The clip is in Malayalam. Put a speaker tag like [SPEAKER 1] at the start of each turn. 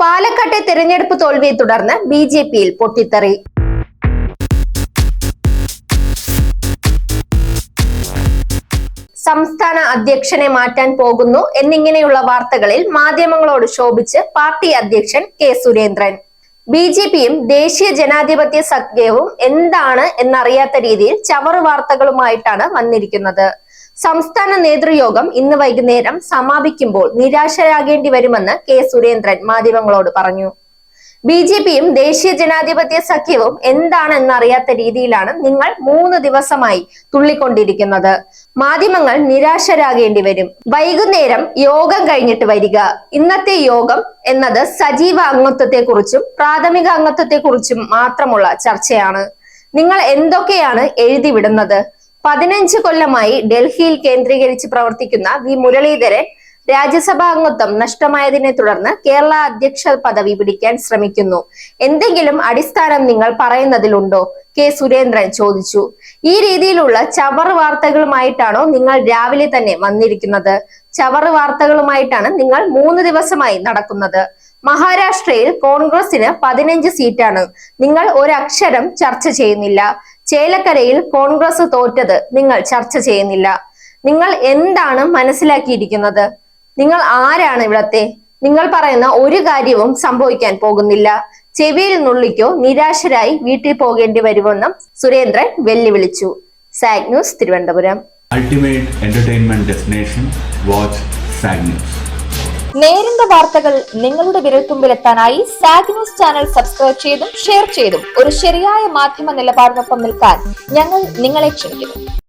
[SPEAKER 1] പാലക്കാട്ടെ തെരഞ്ഞെടുപ്പ് തോൽവിയെ തുടർന്ന് ബി ജെ പിയിൽ പൊട്ടിത്തെറി. സംസ്ഥാന അധ്യക്ഷനെ മാറ്റാൻ പോകുന്നു എന്നിങ്ങനെയുള്ള വാർത്തകളിൽ മാധ്യമങ്ങളോട് ശോഭിച്ച് പാർട്ടി അധ്യക്ഷൻ കെ സുരേന്ദ്രൻ. ബി ജെ പിയും ദേശീയ ജനാധിപത്യ സഖ്യവും എന്താണ് എന്നറിയാത്ത രീതിയിൽ ചവറു വാർത്തകളുമായിട്ടാണ് വന്നിരിക്കുന്നത്. സംസ്ഥാന നേതൃയോഗം ഇന്ന് വൈകുന്നേരം സമാപിക്കുമ്പോൾ നിരാശരാകേണ്ടി വരുമെന്ന് കെ സുരേന്ദ്രൻ മാധ്യമങ്ങളോട് പറഞ്ഞു. ബി ജെ പിയും ദേശീയ ജനാധിപത്യ സഖ്യവും എന്താണെന്നറിയാത്ത രീതിയിലാണ് നിങ്ങൾ മൂന്ന് ദിവസമായി തുള്ളിക്കൊണ്ടിരിക്കുന്നത്. മാധ്യമങ്ങൾ നിരാശരാകേണ്ടി വരും. വൈകുന്നേരം യോഗം കഴിഞ്ഞിട്ട് വരിക. ഇന്നത്തെ യോഗം എന്നത് സജീവ അംഗത്വത്തെക്കുറിച്ചും പ്രാഥമിക അംഗത്വത്തെക്കുറിച്ചും മാത്രമുള്ള ചർച്ചയാണ്. നിങ്ങൾ എന്തൊക്കെയാണ് എഴുതി വിടുന്നത് പതിനഞ്ച് കൊല്ലമായി ഡൽഹിയിൽ കേന്ദ്രീകരിച്ച് പ്രവർത്തിക്കുന്ന വി മുരളീധരൻ രാജ്യസഭാ അംഗത്വം നഷ്ടമായതിനെ തുടർന്ന് കേരള അധ്യക്ഷ പദവി പിടിക്കാൻ ശ്രമിക്കുന്നു. എന്തെങ്കിലും അടിസ്ഥാനം നിങ്ങൾ പറയുന്നതിലുണ്ടോ? കെ സുരേന്ദ്രൻ ചോദിച്ചു. ഈ രീതിയിലുള്ള ചവറ് വാർത്തകളുമായിട്ടാണോ നിങ്ങൾ രാവിലെ തന്നെ വന്നിരിക്കുന്നത്? ചവറ് വാർത്തകളുമായിട്ടാണ് നിങ്ങൾ മൂന്ന് ദിവസമായി നടക്കുന്നത്. മഹാരാഷ്ട്രയിൽ കോൺഗ്രസിന് പതിനഞ്ച് സീറ്റാണ്. നിങ്ങൾ ഒരക്ഷരം ചർച്ച ചെയ്യുന്നില്ല. ചേലക്കരയിൽ കോൺഗ്രസ് തോറ്റത് നിങ്ങൾ ചർച്ച ചെയ്യുന്നില്ല. നിങ്ങൾ എന്താണ് മനസ്സിലാക്കിയിരിക്കുന്നത്? നിങ്ങൾ ആരാണ് ഇവിടത്തെ? നിങ്ങൾ പറയുന്ന ഒരു കാര്യവും സംഭവിക്കാൻ പോകുന്നില്ല. ചെവിയിൽ നുള്ളിക്കോ നിരാശരായി വീട്ടിൽ പോകേണ്ടി വരുമെന്നും സുരേന്ദ്രൻ വെല്ലുവിളിച്ചു. Zag news Thiruvananthapuram.
[SPEAKER 2] Ultimate entertainment destination watch zag news
[SPEAKER 3] നേരിന്റെ വാർത്തകൾ നിങ്ങളുടെ വിരൽത്തുമ്പിൽ എത്താനായി സാഗ് ന്യൂസ് ചാനൽ സബ്സ്ക്രൈബ് ചെയ്തും ഷെയർ ചെയ്തും ഒരു ശരിയായ മാധ്യമ നിലപാടിനൊപ്പം നിൽക്കാൻ ഞങ്ങൾ നിങ്ങളെ ക്ഷണിക്കുന്നു.